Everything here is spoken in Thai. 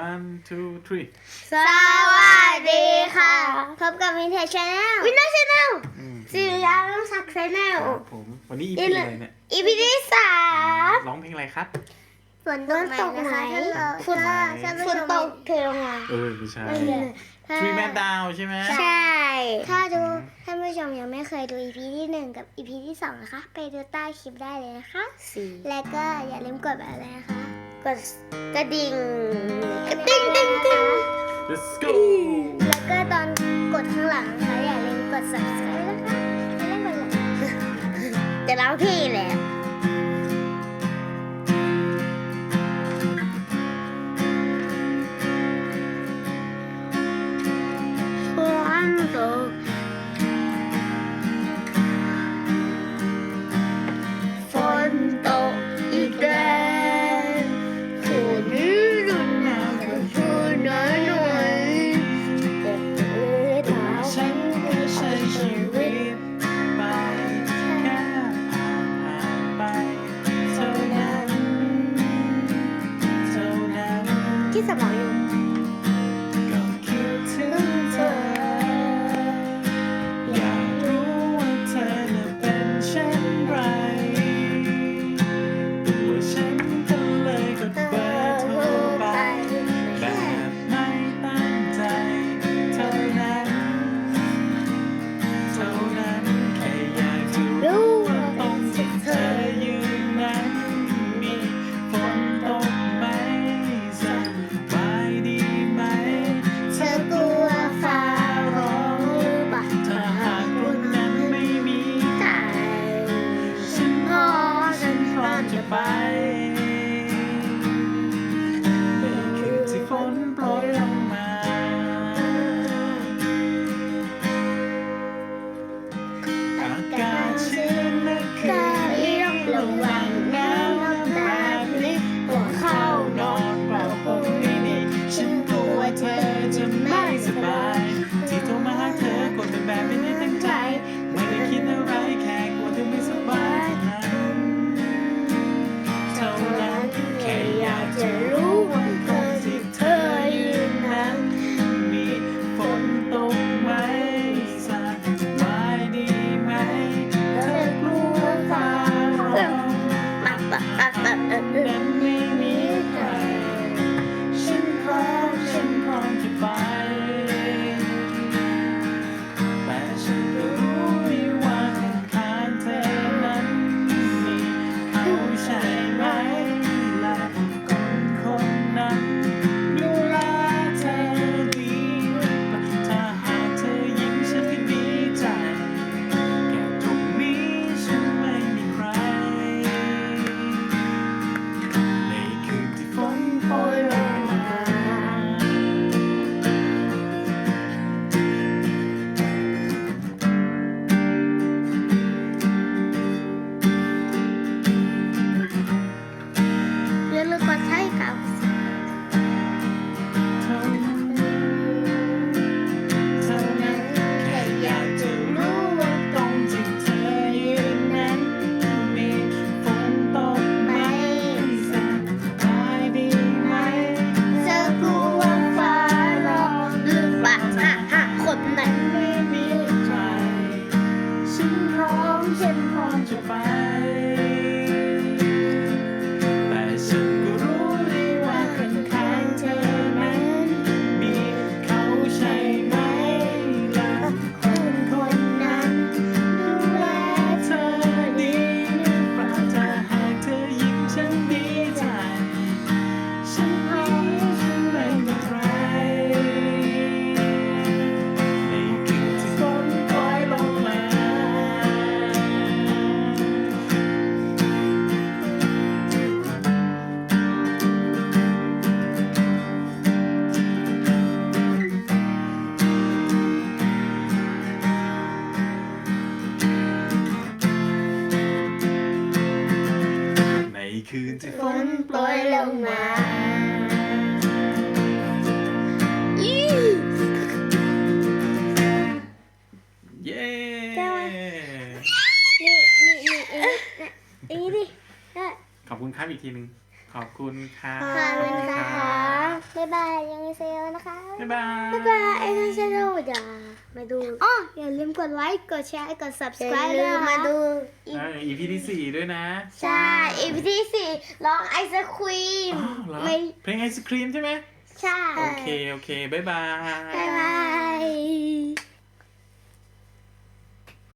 one two three สวัสดีค่ะ พบกับวินเทจชาแนลวินเทจชาแนลอืมสิริยาลุงศักดิ์ชาแนลครัผม วันนี้อีพีอะไรเนี่ย อีพีที่สามร้องเพลงอะไรครับ ฝนตกไหมนฝนตกไหม ถ้าเราฝนตกเทลงมาเออไม่ใช่ ถ้า Three Man ใช่ไหม ใช่ ถ้าดูท่านผู้ชมยังไม่เคยดูอีพีที่หนึ่งกับอีพีที่สองนะคะ ไปดูใต้คลิปได้เลยนะคะและก็อย่าลืมกดอะไรนะคะ กดกระดิ่ง ติ้งติ้งติ้ง let's go แล้วก็ตอนกดข้างหลังนะคะอย่าลืมกด subscribe นะคะจะเาลืมกดไลค์จะเล่าพี่แหละ Bye. นที่ฝนโปรยลงมายิ่งเองขอบคุณครับอีกทีหนึ่ง ขอบคุณค่ะขอบคุณนะคะบ๊ายบายยังมีเซลนะคะ บ๊ายบายบ๊ายบายไอ้ท่านเซลเดี๋มาดูอ๋ออย่าลืมกดไลค์กดแชร์กด subscribe ด้วยมาดูอีพีที่สี่ด้วยนะ ใช่อีพีที่สี่ร้องไอศครีมเพลงไอศครีมใช่ไหมใช่ โอเค โอเค บ๊ายบาย บ๊ายบาย